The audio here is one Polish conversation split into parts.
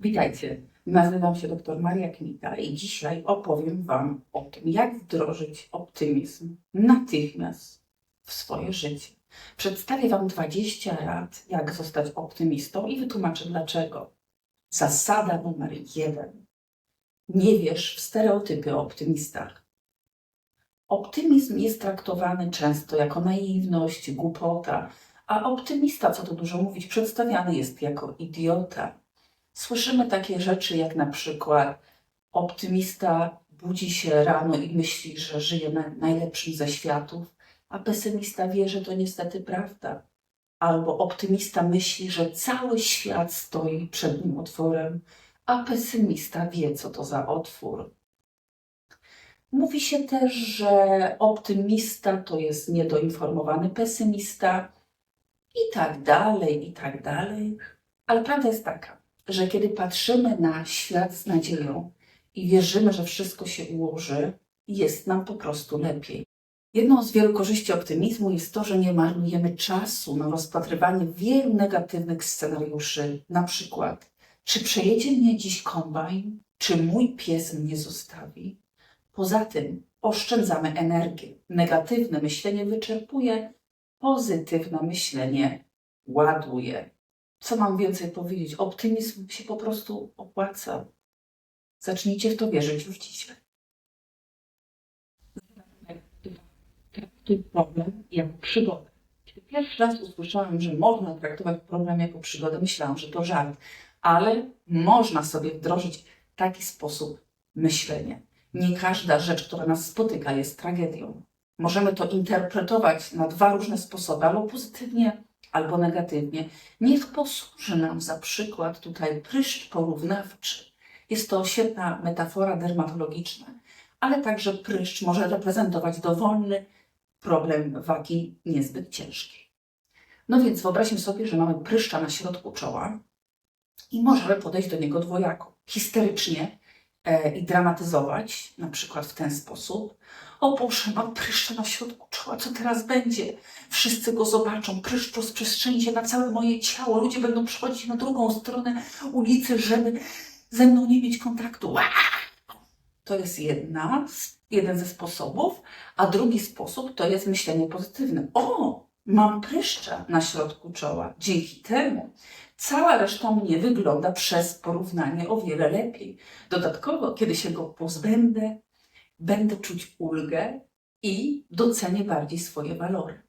Witajcie, nazywam się dr Maria Kmita i dzisiaj opowiem Wam o tym, jak wdrożyć optymizm natychmiast w swoje życie. Przedstawię Wam 20 rad, jak zostać optymistą i wytłumaczę dlaczego. Zasada numer jeden. Nie wierz w stereotypy o optymistach. Optymizm jest traktowany często jako naiwność, głupota, a optymista, co tu dużo mówić, przedstawiany jest jako idiota. Słyszymy takie rzeczy jak na przykład optymista budzi się rano i myśli, że żyje na najlepszym ze światów, a pesymista wie, że to niestety prawda. Albo optymista myśli, że cały świat stoi przed nim otworem, a pesymista wie, co to za otwór. Mówi się też, że optymista to jest niedoinformowany pesymista i tak dalej, i tak dalej. Ale prawda jest taka, że kiedy patrzymy na świat z nadzieją i wierzymy, że wszystko się ułoży, jest nam po prostu lepiej. Jedną z wielu korzyści optymizmu jest to, że nie marnujemy czasu na rozpatrywanie wielu negatywnych scenariuszy. Na przykład, czy przejedzie mnie dziś kombajn, czy mój pies mnie zostawi. Poza tym oszczędzamy energię. Negatywne myślenie wyczerpuje, pozytywne myślenie ładuje. Co mam więcej powiedzieć? Optymizm się po prostu opłaca. Zacznijcie w to wierzyć już dzisiaj. Traktuj problem jako przygodę. Kiedy pierwszy raz usłyszałam, że można traktować problem jako przygodę, myślałam, że to żart, ale można sobie wdrożyć taki sposób myślenia. Nie każda rzecz, która nas spotyka, jest tragedią. Możemy to interpretować na dwa różne sposoby, albo pozytywnie, albo negatywnie. Niech posłuży nam za przykład tutaj pryszcz porównawczy. Jest to świetna metafora dermatologiczna, ale także pryszcz może reprezentować dowolny problem wagi niezbyt ciężkiej. No więc wyobraźmy sobie, że mamy pryszcza na środku czoła i możemy podejść do niego dwojako. Histerycznie i dramatyzować, na przykład w ten sposób. O Boże, mam pryszcza na środku czoła, co teraz będzie? Wszyscy go zobaczą, pryszcz rozprzestrzeni się na całe moje ciało, ludzie będą przychodzić na drugą stronę ulicy, żeby ze mną nie mieć kontaktu. To jest jedna, jeden ze sposobów, a drugi sposób to jest myślenie pozytywne. O, mam pryszcza na środku czoła. Dzięki temu cała reszta mnie wygląda przez porównanie o wiele lepiej. Dodatkowo, kiedy się go pozbędę, będę czuć ulgę i docenię bardziej swoje walory.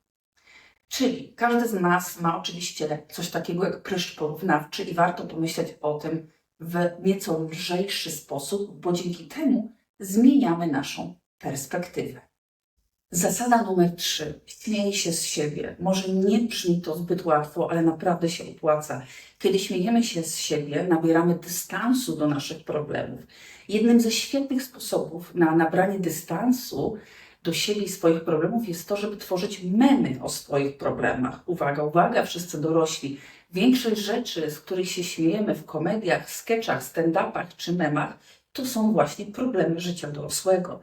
Czyli każdy z nas ma oczywiście coś takiego jak pryszcz porównawczy i warto pomyśleć o tym w nieco lżejszy sposób, bo dzięki temu zmieniamy naszą perspektywę. Zasada numer trzy. Śmiej się z siebie. Może nie brzmi to zbyt łatwo, ale naprawdę się opłaca. Kiedy śmiejemy się z siebie, nabieramy dystansu do naszych problemów. Jednym ze świetnych sposobów na nabranie dystansu do siebie i swoich problemów jest to, żeby tworzyć memy o swoich problemach. Uwaga, uwaga, wszyscy dorośli. Większość rzeczy, z których się śmiejemy w komediach, sketchach, stand-upach czy memach, to są właśnie problemy życia dorosłego.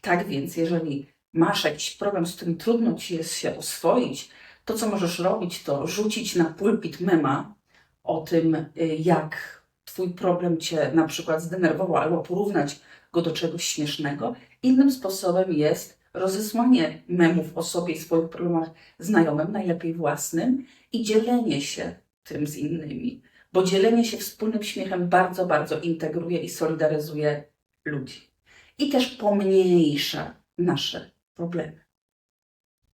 Tak więc, jeżeli masz jakiś problem, z którym trudno ci jest się oswoić, to co możesz robić, to rzucić na pulpit mema o tym, y, jak twój problem cię na przykład zdenerwował, albo porównać go do czegoś śmiesznego. Innym sposobem jest rozesłanie memów o sobie i swoich problemach znajomym, najlepiej własnym, i dzielenie się tym z innymi. Bo dzielenie się wspólnym śmiechem bardzo, bardzo integruje i solidaryzuje ludzi. I też pomniejsza nasze problemy.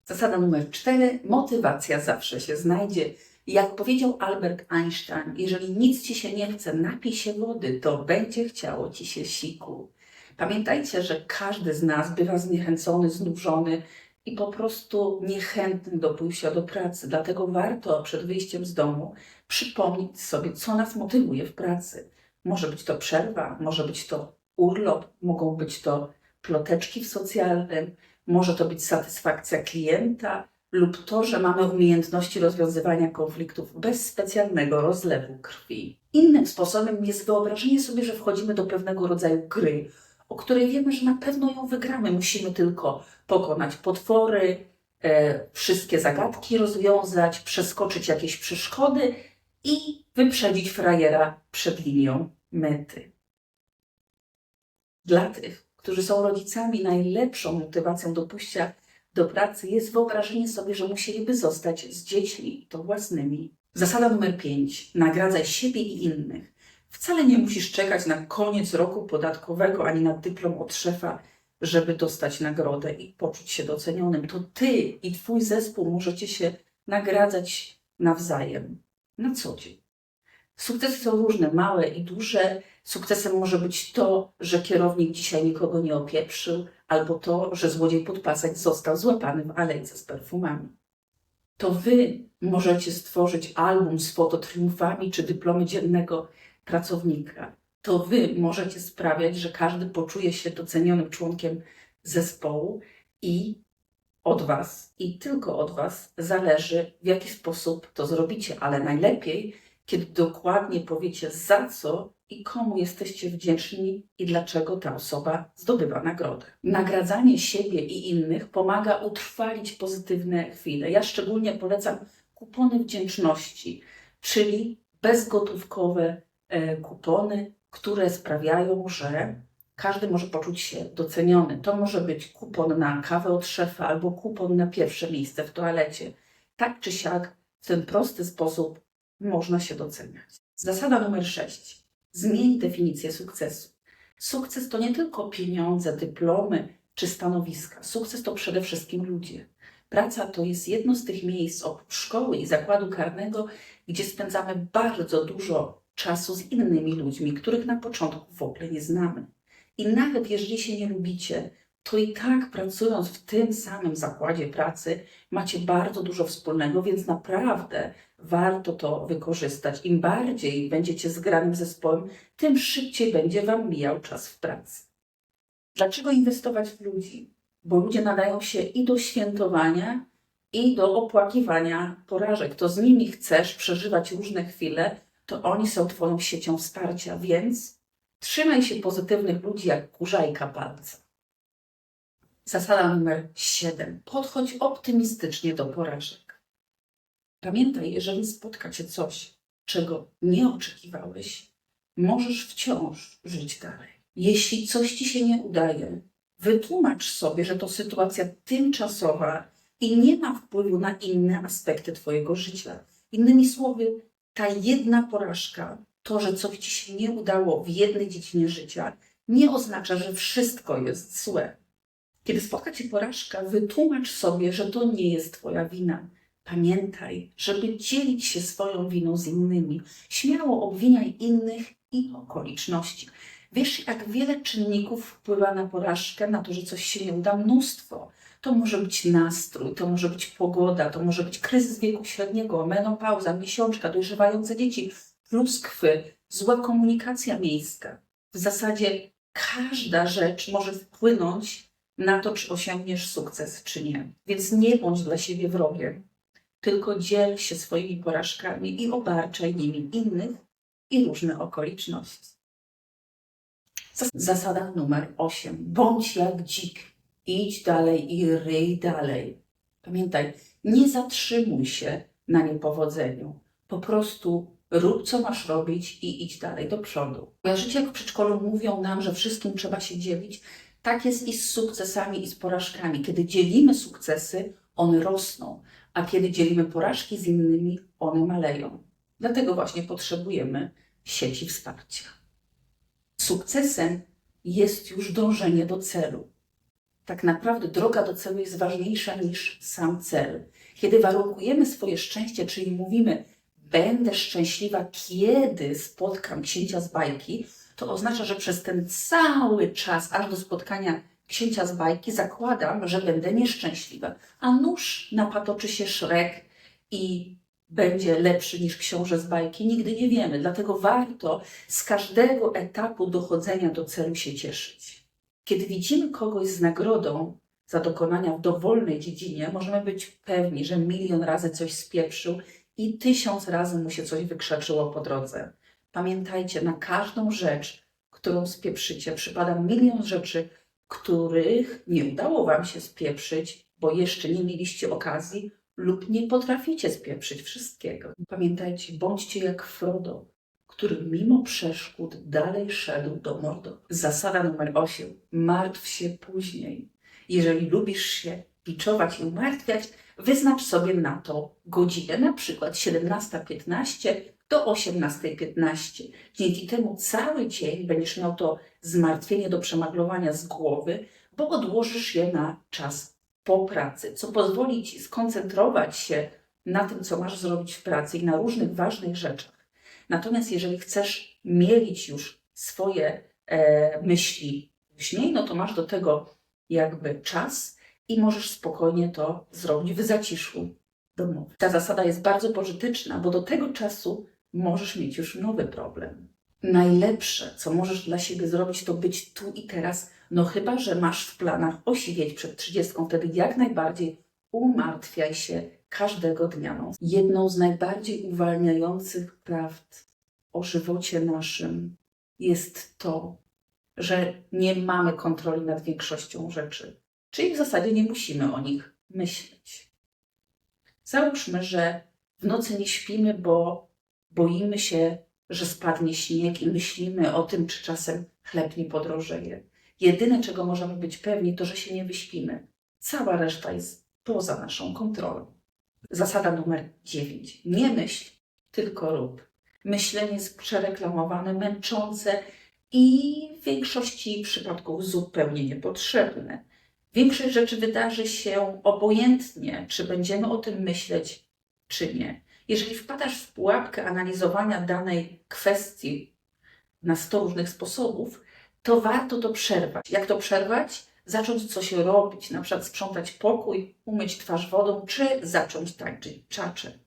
Zasada numer cztery. Motywacja zawsze się znajdzie. Jak powiedział Albert Einstein, jeżeli nic ci się nie chce, napij się wody, to będzie chciało ci się siku. Pamiętajcie, że każdy z nas bywa zniechęcony, znużony i po prostu niechętny do pójścia do pracy. Dlatego warto przed wyjściem z domu przypomnieć sobie, co nas motywuje w pracy. Może być to przerwa, może być to urlop, mogą być to ploteczki w socjalnym, może to być satysfakcja klienta lub to, że mamy umiejętności rozwiązywania konfliktów bez specjalnego rozlewu krwi. Innym sposobem jest wyobrażenie sobie, że wchodzimy do pewnego rodzaju gry, o której wiemy, że na pewno ją wygramy. Musimy tylko pokonać potwory, e, wszystkie zagadki rozwiązać, przeskoczyć jakieś przeszkody i wyprzedzić frajera przed linią mety. Dla tych, którzy są rodzicami, najlepszą motywacją do pójścia do pracy jest wyobrażenie sobie, że musieliby zostać z dziećmi, to własnymi. Zasada numer 5. Nagradzaj siebie i innych. Wcale nie musisz czekać na koniec roku podatkowego ani na dyplom od szefa, żeby dostać nagrodę i poczuć się docenionym. To ty i twój zespół możecie się nagradzać nawzajem na co dzień. Sukcesy są różne, małe i duże. Sukcesem może być to, że kierownik dzisiaj nikogo nie opieprzył, albo to, że złodziej podpasek został złapany w alejce z perfumami. To wy możecie stworzyć album z fototriumfami czy dyplomy dziennego pracownika. To wy możecie sprawiać, że każdy poczuje się docenionym członkiem zespołu i od was i tylko od was zależy, w jaki sposób to zrobicie, ale najlepiej, kiedy dokładnie powiecie za co i komu jesteście wdzięczni i dlaczego ta osoba zdobywa nagrodę. Nagradzanie siebie i innych pomaga utrwalić pozytywne chwile. Ja szczególnie polecam kupony wdzięczności, czyli bezgotówkowe e, kupony, które sprawiają, że każdy może poczuć się doceniony. To może być kupon na kawę od szefa albo kupon na pierwsze miejsce w toalecie. Tak czy siak, w ten prosty sposób można się doceniać. Zasada numer 6. Zmień definicję sukcesu. Sukces to nie tylko pieniądze, dyplomy czy stanowiska. Sukces to przede wszystkim ludzie. Praca to jest jedno z tych miejsc oprócz szkoły i zakładu karnego, gdzie spędzamy bardzo dużo czasu z innymi ludźmi, których na początku w ogóle nie znamy. I nawet jeżeli się nie lubicie, to i tak pracując w tym samym zakładzie pracy macie bardzo dużo wspólnego, więc naprawdę warto to wykorzystać. Im bardziej będziecie zgranym zespołem, tym szybciej będzie Wam mijał czas w pracy. Dlaczego inwestować w ludzi? Bo ludzie nadają się i do świętowania, i do opłakiwania porażek. To z nimi chcesz przeżywać różne chwile, to oni są Twoją siecią wsparcia, więc trzymaj się pozytywnych ludzi jak kurzajka palca. Zasada numer 7. Podchodź optymistycznie do porażek. Pamiętaj, jeżeli spotka cię coś, czego nie oczekiwałeś, możesz wciąż żyć dalej. Jeśli coś ci się nie udaje, wytłumacz sobie, że to sytuacja tymczasowa i nie ma wpływu na inne aspekty Twojego życia. Innymi słowy, ta jedna porażka, to, że coś ci się nie udało w jednej dziedzinie życia, nie oznacza, że wszystko jest złe. Kiedy spotka cię porażka, wytłumacz sobie, że to nie jest Twoja wina. Pamiętaj, żeby dzielić się swoją winą z innymi. Śmiało obwiniaj innych i okoliczności. Wiesz, jak wiele czynników wpływa na porażkę, na to, że coś się nie uda, mnóstwo. To może być nastrój, to może być pogoda, to może być kryzys wieku średniego, menopauza, miesiączka, dojrzewające dzieci, pluskwy, zła komunikacja miejska. W zasadzie każda rzecz może wpłynąć na to, czy osiągniesz sukces, czy nie. Więc nie bądź dla siebie wrogiem, tylko dziel się swoimi porażkami i obarczaj nimi innych i różne okoliczności. Zas- Zasada numer 8. Bądź jak dzik. Idź dalej i ryj dalej. Pamiętaj, nie zatrzymuj się na niepowodzeniu. Po prostu rób, co masz robić i idź dalej do przodu. Kojarzycie, jak w przedszkolu mówią nam, że wszystkim trzeba się dzielić? Tak jest i z sukcesami, i z porażkami. Kiedy dzielimy sukcesy, one rosną, a kiedy dzielimy porażki z innymi, one maleją. Dlatego właśnie potrzebujemy sieci wsparcia. Sukcesem jest już dążenie do celu. Tak naprawdę droga do celu jest ważniejsza niż sam cel. Kiedy warunkujemy swoje szczęście, czyli mówimy, będę szczęśliwa, kiedy spotkam księcia z bajki, to oznacza, że przez ten cały czas, aż do spotkania księcia z bajki, zakładam, że będę nieszczęśliwa. A nuż napatoczy się szrek i będzie lepszy niż książę z bajki, nigdy nie wiemy. Dlatego warto z każdego etapu dochodzenia do celu się cieszyć. Kiedy widzimy kogoś z nagrodą za dokonania w dowolnej dziedzinie, możemy być pewni, że milion razy coś spieprzył i tysiąc razy mu się coś wykrzaczyło po drodze. Pamiętajcie, na każdą rzecz, którą spieprzycie, przypada milion rzeczy, których nie udało Wam się spieprzyć, bo jeszcze nie mieliście okazji, lub nie potraficie spieprzyć wszystkiego. Pamiętajcie, bądźcie jak Frodo, który mimo przeszkód dalej szedł do Mordor. Zasada numer 8. Martw się później. Jeżeli lubisz się biczować i umartwiać, wyznacz sobie na to godzinę, na przykład 17.15 do 18.15. Dzięki temu cały dzień będziesz miał to zmartwienie do przemaglowania z głowy, bo odłożysz je na czas po pracy, co pozwoli Ci skoncentrować się na tym, co masz zrobić w pracy i na różnych ważnych rzeczach. Natomiast jeżeli chcesz mielić już swoje e, myśli później, no to masz do tego jakby czas i możesz spokojnie to zrobić w zaciszu domowym. Ta zasada jest bardzo pożyteczna, bo do tego czasu możesz mieć już nowy problem. Najlepsze, co możesz dla siebie zrobić, to być tu i teraz, no chyba, że masz w planach osiwieć przed 30, wtedy jak najbardziej umartwiaj się każdego dnia. No. Jedną z najbardziej uwalniających prawd o żywocie naszym jest to, że nie mamy kontroli nad większością rzeczy, czyli w zasadzie nie musimy o nich myśleć. Załóżmy, że w nocy nie śpimy, bo boimy się, że spadnie śnieg i myślimy o tym, czy czasem chleb nie podrożeje. Jedyne, czego możemy być pewni, to, że się nie wyśpimy. Cała reszta jest poza naszą kontrolą. Zasada numer 9. Nie myśl, tylko rób. Myślenie jest przereklamowane, męczące i w większości przypadków zupełnie niepotrzebne. Większość rzeczy wydarzy się obojętnie, czy będziemy o tym myśleć, czy nie. Jeżeli wpadasz w pułapkę analizowania danej kwestii na 100 różnych sposobów, to warto to przerwać. Jak to przerwać? Zacząć coś robić, na przykład sprzątać pokój, umyć twarz wodą, czy zacząć tańczyć czacze.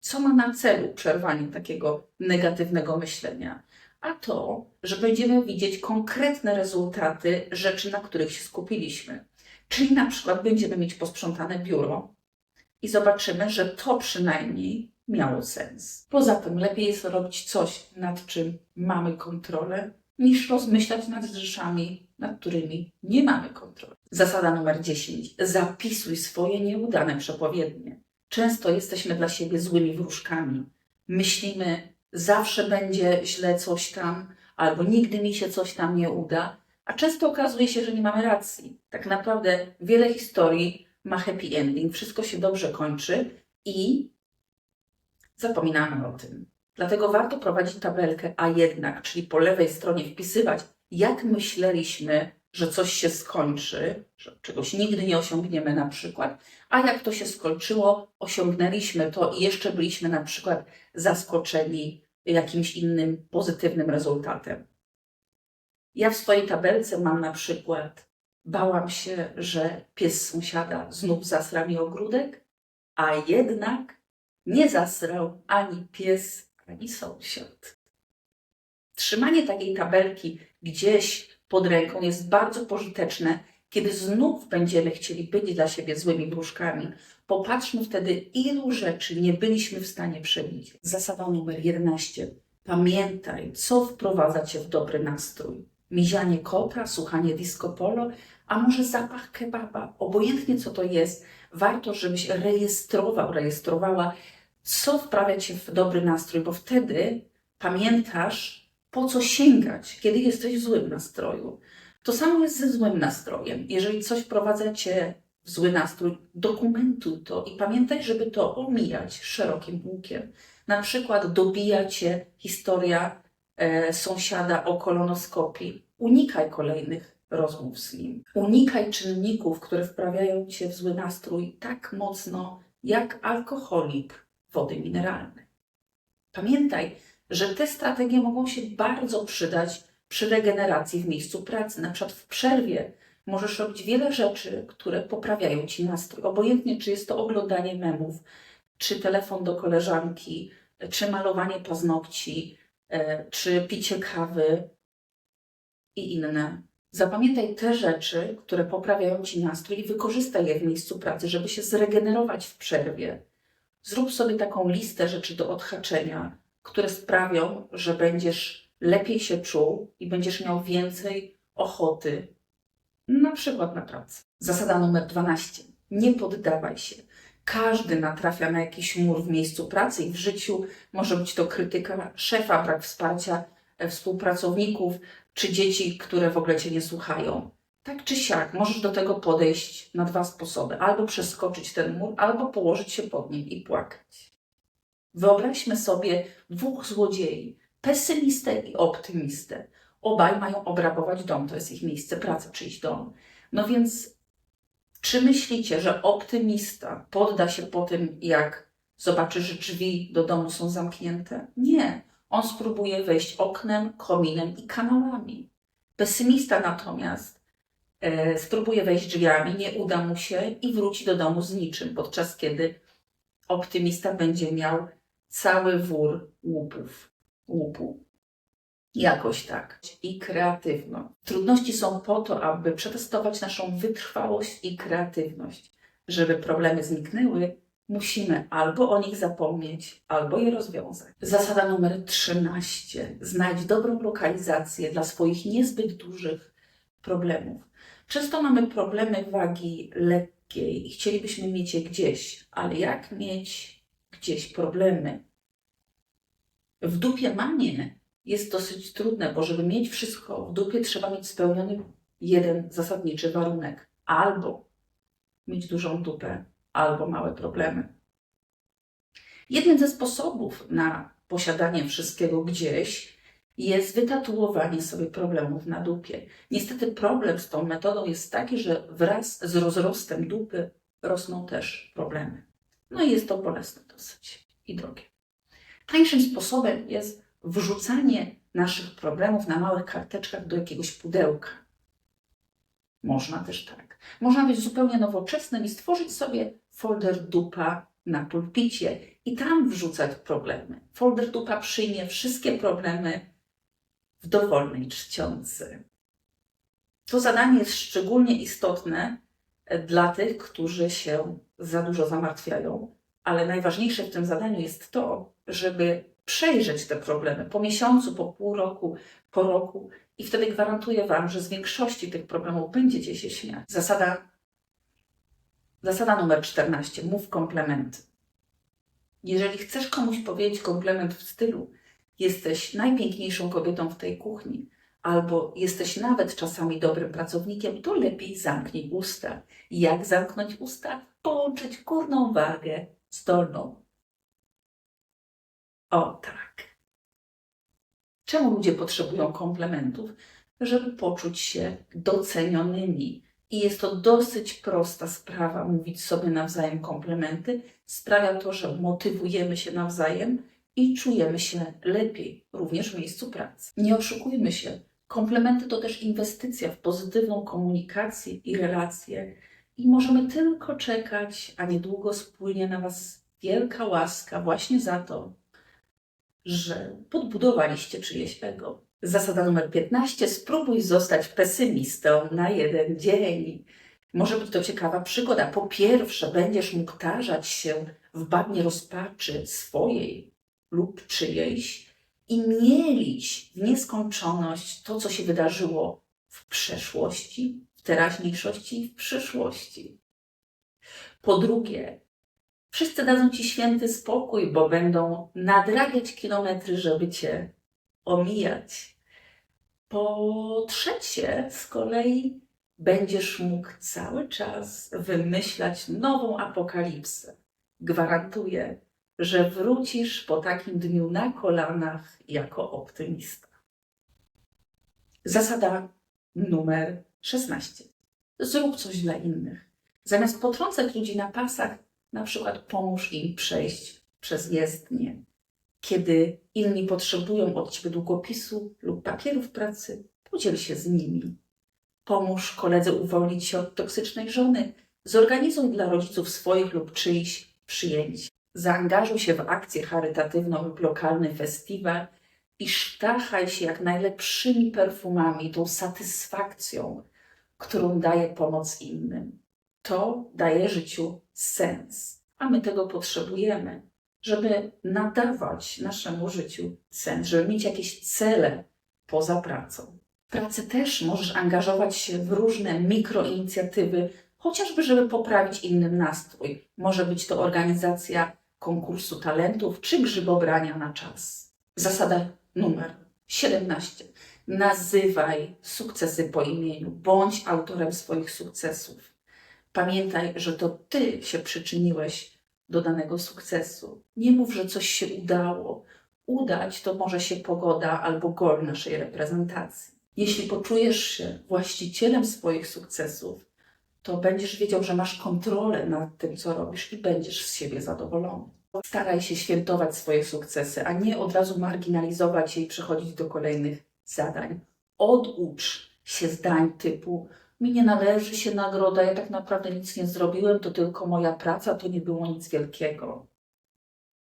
Co ma na celu przerwanie takiego negatywnego myślenia? A to, że będziemy widzieć konkretne rezultaty rzeczy, na których się skupiliśmy. Czyli na przykład będziemy mieć posprzątane biuro, i zobaczymy, że to przynajmniej miało sens. Poza tym lepiej jest robić coś, nad czym mamy kontrolę, niż rozmyślać nad rzeczami, nad którymi nie mamy kontroli. Zasada numer 10. Zapisuj swoje nieudane przepowiednie. Często jesteśmy dla siebie złymi wróżkami. Myślimy, zawsze będzie źle coś tam, albo nigdy mi się coś tam nie uda, a często okazuje się, że nie mamy racji. Tak naprawdę wiele historii ma happy ending, wszystko się dobrze kończy i zapominamy o tym. Dlatego warto prowadzić tabelkę, a jednak, czyli po lewej stronie wpisywać, jak myśleliśmy, że coś się skończy, że czegoś nigdy nie osiągniemy na przykład, a jak to się skończyło, osiągnęliśmy to i jeszcze byliśmy na przykład zaskoczeni jakimś innym pozytywnym rezultatem. Ja w swojej tabelce mam na przykład Bałam się, że pies sąsiada znów zasra mi ogródek, a jednak nie zasrał ani pies, ani sąsiad. Trzymanie takiej tabelki gdzieś pod ręką jest bardzo pożyteczne, kiedy znów będziemy chcieli być dla siebie złymi wróżkami. Popatrzmy wtedy, ilu rzeczy nie byliśmy w stanie przewidzieć. Zasada numer 11. Pamiętaj, co wprowadza cię w dobry nastrój. Mizianie kota, słuchanie disco polo, a może zapach kebaba. Obojętnie co to jest, warto, żebyś rejestrował, rejestrowała, co wprawia cię w dobry nastrój, bo wtedy pamiętasz, po co sięgać, kiedy jesteś w złym nastroju. To samo jest ze złym nastrojem. Jeżeli coś wprowadza cię w zły nastrój, dokumentuj to i pamiętaj, żeby to omijać szerokim łukiem. Na przykład dobija cię historia sąsiada o kolonoskopii. Unikaj kolejnych rozmów z nim. Unikaj czynników, które wprawiają cię w zły nastrój tak mocno jak alkoholik wody mineralnej. Pamiętaj, że te strategie mogą się bardzo przydać przy regeneracji w miejscu pracy. Na przykład w przerwie możesz robić wiele rzeczy, które poprawiają ci nastrój. Obojętnie, czy jest to oglądanie memów, czy telefon do koleżanki, czy malowanie paznokci, e, czy picie kawy i inne Zapamiętaj te rzeczy, które poprawiają ci nastrój i wykorzystaj je w miejscu pracy, żeby się zregenerować w przerwie. Zrób sobie taką listę rzeczy do odhaczenia, które sprawią, że będziesz lepiej się czuł i będziesz miał więcej ochoty, na przykład na pracę. Zasada numer 12. Nie poddawaj się. Każdy natrafia na jakiś mur w miejscu pracy i w życiu. Może być to krytyka szefa, brak wsparcia e, współpracowników, czy dzieci, które w ogóle cię nie słuchają. Tak czy siak, możesz do tego podejść na dwa sposoby: albo przeskoczyć ten mur, albo położyć się pod nim i płakać. Wyobraźmy sobie dwóch złodziei, pesymistę i optymistę. Obaj mają obrabować dom, to jest ich miejsce pracy, czyjś dom. No więc, czy myślicie, że optymista podda się po tym, jak zobaczy, że drzwi do domu są zamknięte? Nie. On spróbuje wejść oknem, kominem i kanałami. Pesymista natomiast e, spróbuje wejść drzwiami, nie uda mu się i wróci do domu z niczym, podczas kiedy optymista będzie miał cały wór łupów, łupu. Jakoś tak. I kreatywność. Trudności są po to, aby przetestować naszą wytrwałość i kreatywność. Żeby problemy zniknęły, musimy albo o nich zapomnieć, albo je rozwiązać. Zasada numer 13. Znajdź dobrą lokalizację dla swoich niezbyt dużych problemów. Często mamy problemy wagi lekkiej i chcielibyśmy mieć je gdzieś, ale jak mieć gdzieś problemy? W dupie manie jest dosyć trudne, bo żeby mieć wszystko w dupie, trzeba mieć spełniony jeden zasadniczy warunek. Albo mieć dużą dupę, albo małe problemy. Jednym ze sposobów na posiadanie wszystkiego gdzieś jest wytatuowanie sobie problemów na dupie. Niestety problem z tą metodą jest taki, że wraz z rozrostem dupy rosną też problemy. No i jest to bolesne dosyć i drogie. Tańszym sposobem jest wrzucanie naszych problemów na małych karteczkach do jakiegoś pudełka. Można też tak. Można być zupełnie nowoczesnym i stworzyć sobie folder dupa na pulpicie i tam wrzucać problemy. Folder dupa przyjmie wszystkie problemy w dowolnej czcionce. To zadanie jest szczególnie istotne dla tych, którzy się za dużo zamartwiają, ale najważniejsze w tym zadaniu jest to, żeby przejrzeć te problemy po miesiącu, po pół roku, po roku i wtedy gwarantuję Wam, że z większości tych problemów będziecie się śmiać. Zasada, zasada numer 14. Mów komplementy. Jeżeli chcesz komuś powiedzieć komplement w stylu jesteś najpiękniejszą kobietą w tej kuchni, albo jesteś nawet czasami dobrym pracownikiem, to lepiej zamknij usta. Jak zamknąć usta? Połączyć górną wargę z dolną. O tak. Czemu ludzie potrzebują komplementów? Żeby poczuć się docenionymi. I jest to dosyć prosta sprawa mówić sobie nawzajem komplementy. Sprawia to, że motywujemy się nawzajem i czujemy się lepiej, również w miejscu pracy. Nie oszukujmy się, komplementy to też inwestycja w pozytywną komunikację i relacje. I możemy tylko czekać, a niedługo spłynie na Was wielka łaska właśnie za to, że podbudowaliście czyjeś ego. Zasada numer 15. Spróbuj zostać pesymistą na jeden dzień. Może być to ciekawa przygoda. Po pierwsze, będziesz mógł tarzać się w bagnie rozpaczy swojej lub czyjejś i mielić w nieskończoność to, co się wydarzyło w przeszłości, w teraźniejszości i w przyszłości. Po drugie, Wszyscy dadzą ci święty spokój, bo będą nadrabiać kilometry, żeby cię omijać. Po trzecie, z kolei będziesz mógł cały czas wymyślać nową apokalipsę. Gwarantuję, że wrócisz po takim dniu na kolanach jako optymista. Zasada numer 16. Zrób coś dla innych. Zamiast potrącać ludzi na pasach, na przykład pomóż im przejść przez jezdnię. Kiedy inni potrzebują od Ciebie długopisu lub papierów pracy, podziel się z nimi. Pomóż koledze uwolnić się od toksycznej żony. Zorganizuj dla rodziców swoich lub czyichś przyjęć. Zaangażuj się w akcję charytatywną lub lokalny festiwal i sztachaj się jak najlepszymi perfumami, tą satysfakcją, którą daje pomoc innym. To daje życiu sens, a my tego potrzebujemy, żeby nadawać naszemu życiu sens, żeby mieć jakieś cele poza pracą. W pracy też możesz angażować się w różne mikroinicjatywy chociażby żeby poprawić innym nastrój. Może być to organizacja konkursu talentów czy grzybobrania na czas. Zasada numer 17. Nazywaj sukcesy po imieniu, bądź autorem swoich sukcesów. Pamiętaj, że to ty się przyczyniłeś do danego sukcesu. Nie mów, że coś się udało. Udać to może się pogoda albo gol naszej reprezentacji. Jeśli poczujesz się właścicielem swoich sukcesów, to będziesz wiedział, że masz kontrolę nad tym, co robisz i będziesz z siebie zadowolony. Staraj się świętować swoje sukcesy, a nie od razu marginalizować je i przechodzić do kolejnych zadań. Oducz się zdań typu mi nie należy się nagroda, ja tak naprawdę nic nie zrobiłem, to tylko moja praca, to nie było nic wielkiego.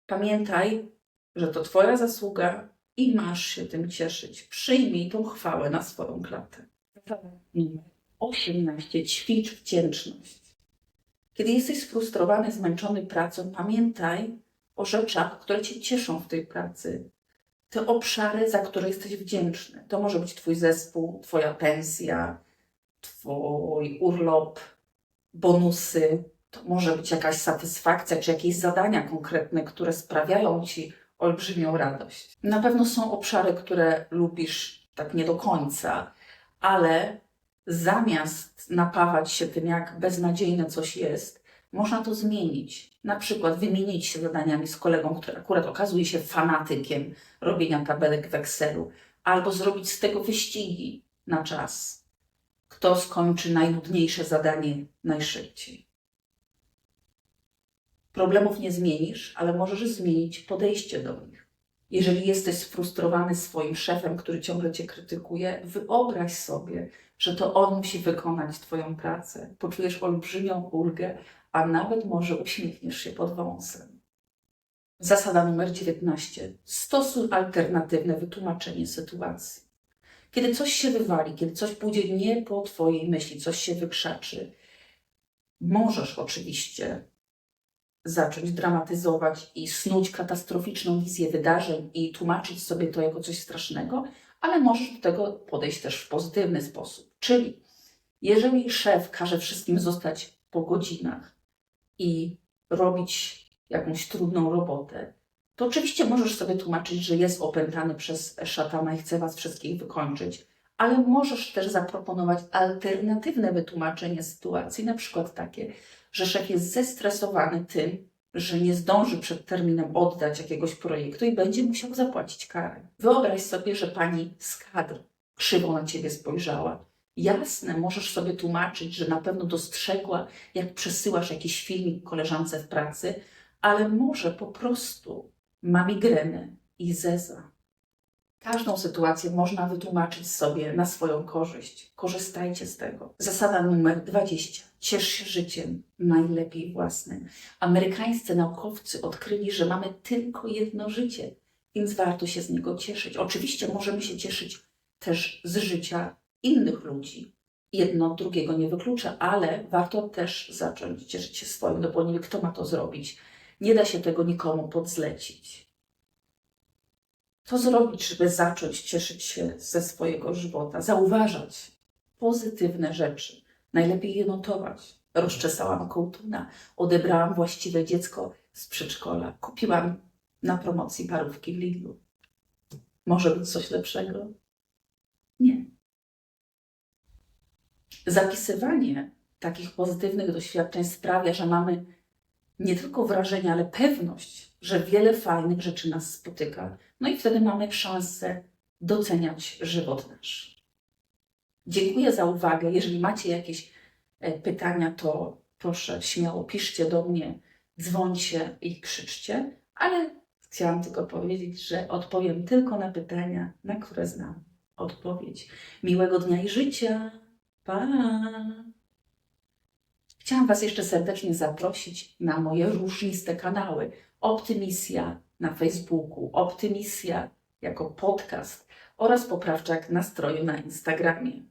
Pamiętaj, że to Twoja zasługa i masz się tym cieszyć. Przyjmij tą chwałę na swoją klatę. Numer 18. Ćwicz wdzięczność. Kiedy jesteś sfrustrowany, zmęczony pracą, pamiętaj o rzeczach, które Cię cieszą w tej pracy. Te obszary, za które jesteś wdzięczny. To może być Twój zespół, Twoja pensja, Twój urlop, bonusy. To może być jakaś satysfakcja, czy jakieś zadania konkretne, które sprawiają Ci olbrzymią radość. Na pewno są obszary, które lubisz tak nie do końca, ale zamiast napawać się tym, jak beznadziejne coś jest, można to zmienić. Na przykład wymienić się zadaniami z kolegą, który akurat okazuje się fanatykiem robienia tabelek w Excelu, albo zrobić z tego wyścigi na czas. Kto skończy najnudniejsze zadanie najszybciej. Problemów nie zmienisz, ale możesz zmienić podejście do nich. Jeżeli jesteś sfrustrowany swoim szefem, który ciągle cię krytykuje, wyobraź sobie, że to on musi wykonać Twoją pracę. Poczujesz olbrzymią ulgę, a nawet może uśmiechniesz się pod wąsem. Zasada numer 19. Stosuj alternatywne wytłumaczenie sytuacji. Kiedy coś się wywali, kiedy coś pójdzie nie po Twojej myśli, coś się wykrzaczy, możesz oczywiście zacząć dramatyzować i snuć katastroficzną wizję wydarzeń i tłumaczyć sobie to jako coś strasznego, ale możesz do tego podejść też w pozytywny sposób. Czyli jeżeli szef każe wszystkim zostać po godzinach i robić jakąś trudną robotę, to oczywiście możesz sobie tłumaczyć, że jest opętany przez szatana i chce was wszystkich wykończyć, ale możesz też zaproponować alternatywne wytłumaczenie sytuacji, na przykład takie, że szef jest zestresowany tym, że nie zdąży przed terminem oddać jakiegoś projektu i będzie musiał zapłacić karę. Wyobraź sobie, że pani z kadr krzywo na ciebie spojrzała. Jasne, możesz sobie tłumaczyć, że na pewno dostrzegła, jak przesyłasz jakiś filmik koleżance w pracy, ale może po prostu ma migrenę i zeza. Każdą sytuację można wytłumaczyć sobie na swoją korzyść. Korzystajcie z tego. Zasada numer 20. Ciesz się życiem, najlepiej własnym. Amerykańscy naukowcy odkryli, że mamy tylko jedno życie, więc warto się z niego cieszyć. Oczywiście możemy się cieszyć też z życia innych ludzi. Jedno drugiego nie wyklucza, ale warto też zacząć cieszyć się swoim, no bo nie kto ma to zrobić. Nie da się tego nikomu podzlecić. Co zrobić, żeby zacząć cieszyć się ze swojego żywota, zauważać pozytywne rzeczy, najlepiej je notować. Rozczesałam kołtuna, odebrałam właściwe dziecko z przedszkola, kupiłam na promocji parówki w Lidlu. Może być coś lepszego? Nie. Zapisywanie takich pozytywnych doświadczeń sprawia, że mamy nie tylko wrażenie, ale pewność, że wiele fajnych rzeczy nas spotyka. No i wtedy mamy szansę doceniać żywot nasz. Dziękuję za uwagę. Jeżeli macie jakieś e, pytania, to proszę śmiało piszcie do mnie, dzwońcie i krzyczcie, ale chciałam tylko powiedzieć, że odpowiem tylko na pytania, na które znam odpowiedź. Miłego dnia i życia. Pa! Chciałam Was jeszcze serdecznie zaprosić na moje różniste kanały. Optymisja na Facebooku, Optymisja jako podcast oraz Poprawczak Nastroju na Instagramie.